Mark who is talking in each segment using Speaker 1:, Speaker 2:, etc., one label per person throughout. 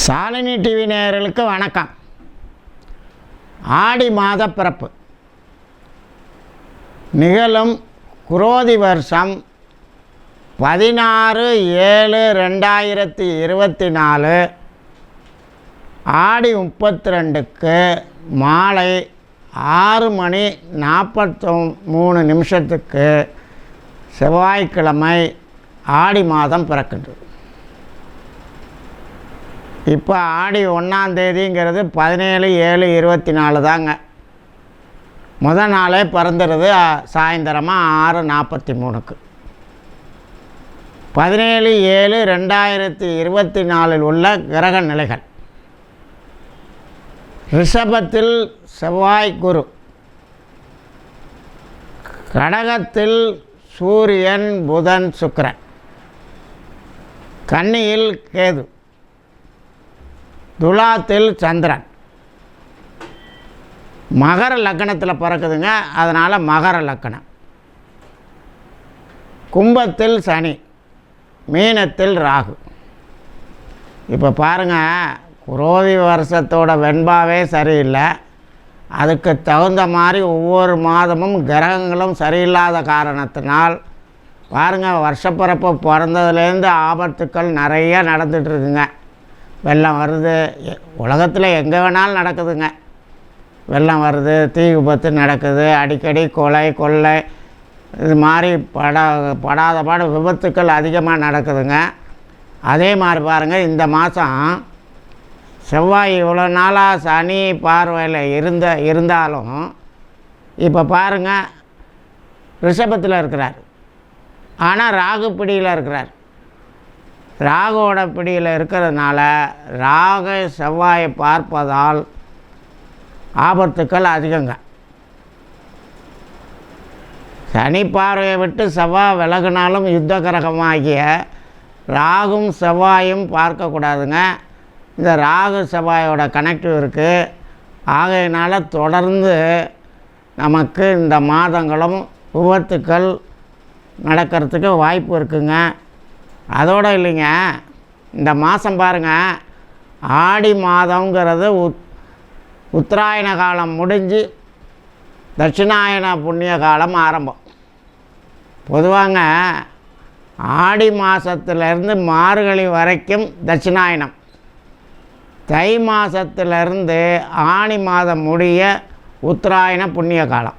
Speaker 1: Shalini TV நேயர்களுக்கு வணக்கம். ஆடி மாத பிறப்பு. நிகழும் குரோதி வருஷம் பதினாறு ஏழு ரெண்டாயிரத்தி இருபத்தி நாலு. ஆடி முப்பத்தி ரெண்டுக்கு மாலை ஆறு மணி நாற்பத்தி மூணு நிமிஷத்துக்கு செவ்வாய்க்கிழமை ஆடி மாதம் பிறக்கின்றது. இப்போ ஆடி ஒன்றாந்தேதிங்கிறது பதினேழு ஏழு இருபத்தி நாலு தாங்க. முத நாளே பிறந்துடுது சாயந்தரமாக ஆறு நாற்பத்தி மூணுக்கு பதினேழு ஏழு ரெண்டாயிரத்தி இருபத்தி நாலில் உள்ள கிரக நிலைகள். ரிஷபத்தில் செவ்வாய் குரு. கடகத்தில் சூரியன் புதன் சுக்கரன். கன்னியில் கேது. துலாத்தில் சந்திரன். மகர லக்கணத்தில் பிறக்குதுங்க அதனால் மகர லக்கணம். கும்பத்தில் சனி மீனத்தில் ராகு. இப்போ பாருங்கள் குரோதி வருஷத்தோட வெண்பாவே சரியில்லை. அதுக்கு தகுந்த மாதிரி ஒவ்வொரு மாதமும் கிரகங்களும் சரியில்லாத காரணத்தினால் பாருங்கள் வருஷப்பிறப்பு பிறந்ததுலேருந்து ஆபத்துக்கள் நிறைய நடந்துகிட்ருக்குங்க வெள்ளம் வருது. உலகத்தில் எங்கே வேணாலும் நடக்குதுங்க. வெள்ளம் வருது தீ விபத்து நடக்குது அடிக்கடி கொலை கொள்ளை. இது மாதிரி பட படாத பாட விபத்துக்கள் அதிகமாக நடக்குதுங்க. அதே மாதிரி பாருங்கள் இந்த மாதம் செவ்வாய் இவ்வளோ நாளாக சனி பார்வையில் இருந்த இருந்தாலும் இப்போ பாருங்கள் ரிஷபத்தில் இருக்கிறார். ஆனால் ராகுப்பிடியில் இருக்கிறார். ராகுவோட பிடியில் இருக்கிறதுனால ராக செவ்வாயை பார்ப்பதால் ஆபத்துக்கள் அதிகங்க. சனி பார்வையை விட்டு செவ்வாய் விலகினாலும் யுத்த கிரகமாகிய ராகும் செவ்வாயும் பார்க்கக்கூடாதுங்க. இந்த ராகு செவ்வாயோட கனெக்டிவ் இருக்குது ஆகையினால் தொடர்ந்து நமக்கு இந்த மாதங்களும் விபத்துக்கள் நடக்கிறதுக்கு வாய்ப்பு இருக்குங்க. அதோடு இல்லைங்க. இந்த மாதம் பாருங்கள் ஆடி மாதங்கிறது உத் உத்தராயண காலம் முடிஞ்சு தட்சிணாயன புண்ணிய காலம் ஆரம்பம். பொதுவாங்க ஆடி மாதத்துலேருந்து மார்கழி வரைக்கும் தட்சிணாயனம் தை மாதத்துலேருந்து ஆணி மாதம் முடிய உத்தராயண புண்ணிய காலம்.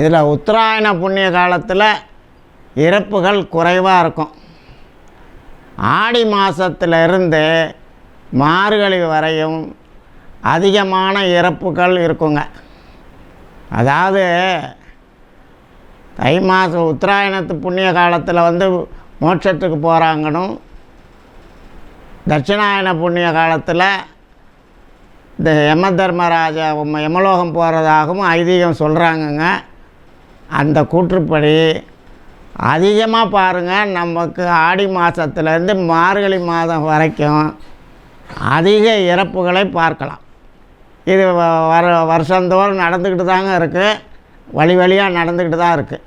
Speaker 1: இதில் உத்தராயண புண்ணிய காலத்தில் இறப்புகள் குறைவாக இருக்கும். ஆடி மாதத்துலேருந்து மார்கழி வரையும் அதிகமான இறப்புகள் இருக்குங்க. அதாவது தை மாதம் உத்தராயணத்து புண்ணிய காலத்தில் வந்து மோட்சத்துக்கு போகிறாங்கனும் தட்சிணாயன புண்ணிய காலத்தில் இந்த யம தர்மராஜா யமலோகம் போகிறதாகவும் ஐதீகம் சொல்கிறாங்கங்க அந்த கூற்றுப்படி அதிகமாக பாருங்கள் நமக்கு ஆடி மாதத்துலேருந்து மார்கழி மாதம் வரைக்கும் அதிக இறப்புகளை பார்க்கலாம். இது வ- வர வருஷந்தோறும் நடந்துக்கிட்டு தாங்க இருக்குது வழி வழியாக நடந்துக்கிட்டு தான் இருக்குது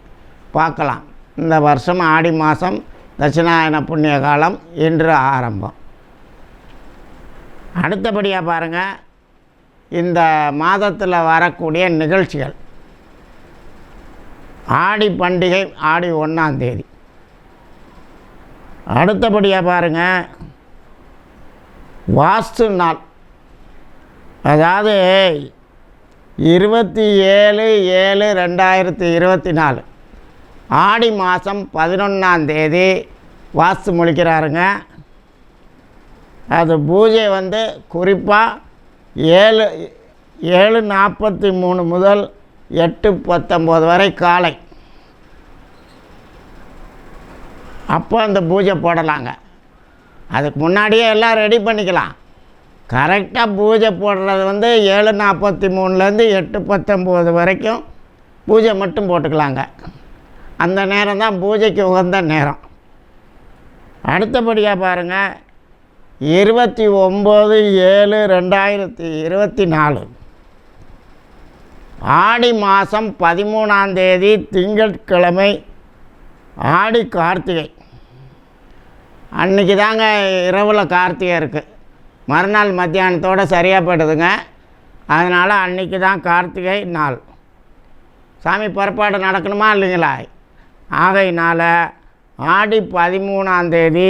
Speaker 1: பார்க்கலாம். இந்த வருஷம் ஆடி மாதம் தட்சிணாயன புண்ணிய காலம் இன்று ஆரம்பம். அடுத்தபடியாக பாருங்கள் இந்த மாதத்தில் வரக்கூடிய நிகழ்ச்சிகள். ஆடி பண்டிகை ஆடி ஒன்றாம் தேதி. அடுத்தபடியாக பாருங்கள் வாஸ்து நாள். அதாவது இருபத்தி ஏழு ஏழு ரெண்டாயிரத்தி இருபத்தி நாலு. ஆடி மாதம் பதினொன்றாம் தேதி வாஸ்து முழிக்கிறாருங்க. அது பூஜை வந்து குறிப்பாக ஏழு ஏழு நாற்பத்தி மூணு முதல் எட்டு பத்தொம்போது வரை காலை. அப்போ அந்த பூஜை போடலாங்க. அதுக்கு முன்னாடியே எல்லாம் ரெடி பண்ணிக்கலாம். கரெக்டாக பூஜை போடுறது வந்து ஏழு நாற்பத்தி மூணுலேருந்து எட்டு பத்தொம்போது வரைக்கும் பூஜை மட்டும் போட்டுக்கலாங்க. அந்த நேரம் தான் பூஜைக்கு உகந்த நேரம். அடுத்தபடியாக பாருங்கள் இருபத்தி ஒம்பது ஏழு ரெண்டாயிரத்தி இருபத்தி நாலு. ஆடி மாதம் பதிமூணாம் தேதி திங்கட்கிழமை ஆடி கார்த்திகை. அன்றைக்கி தாங்க இரவில் கார்த்திகை இருக்குது மறுநாள் மத்தியானத்தோடு சரியாக போயிடுதுங்க. அதனால் அன்றைக்கி தான் கார்த்திகை நாள். சாமி புறப்பாடு நடக்கணுமா இல்லைங்களா? ஆகையினால் ஆடி பதிமூணாம் தேதி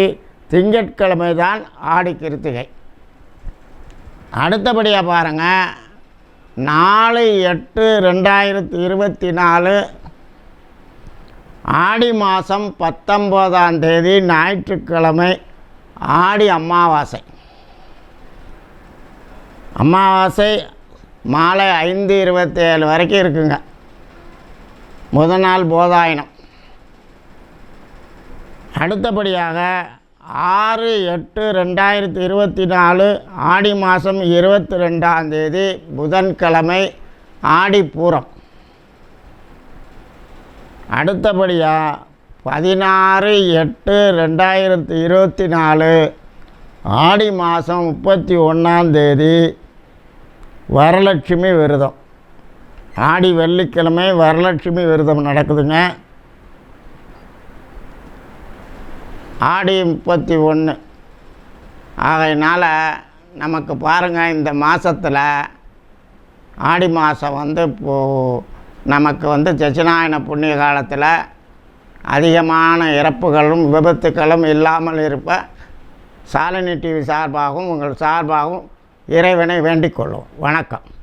Speaker 1: திங்கட்கிழமை தான் ஆடி கிருத்திகை. அடுத்தபடியாக பாருங்கள் நாலு எட்டு ரெண்டாயிரத்தி இருபத்தி நாலு ஆடி மாதம் பத்தொம்போதாம் தேதி ஞாயிற்றுக்கிழமை ஆடி அமாவாசை. அமாவாசை மாலை ஐந்து இருபத்தேழு வரைக்கும் இருக்குங்க. முதல் நாள் போதாயனம். அடுத்தபடியாக ஆறு எட்டு ரெண்டாயிரத்தி இருபத்தி நாலு ஆடி மாதம் இருபத்தி ரெண்டாம் தேதி புதன்கிழமை ஆடிப்பூரம். அடுத்தபடியாக பதினாறு எட்டு ரெண்டாயிரத்தி இருபத்தி நாலு ஆடி மாதம் முப்பத்தி ஒன்றாம் தேதி வரலட்சுமி விரதம். ஆடி வெள்ளிக்கிழமை வரலட்சுமி விரதம் நடக்குதுங்க. ஆடி முப்பத்தி ஒன்று. ஆகையினால் நமக்கு பாருங்கள் இந்த மாதத்தில் ஆடி மாதம் வந்து இப்போது நமக்கு வந்து சச்சினாயன புண்ணிய காலத்தில் அதிகமான இறப்புகளும் விபத்துக்களும் இல்லாமல் இருப்ப சாலினி டிவி சார்பாகவும் உங்கள் சார்பாகவும் இறைவனை வேண்டிக் கொள்ளும் வணக்கம்.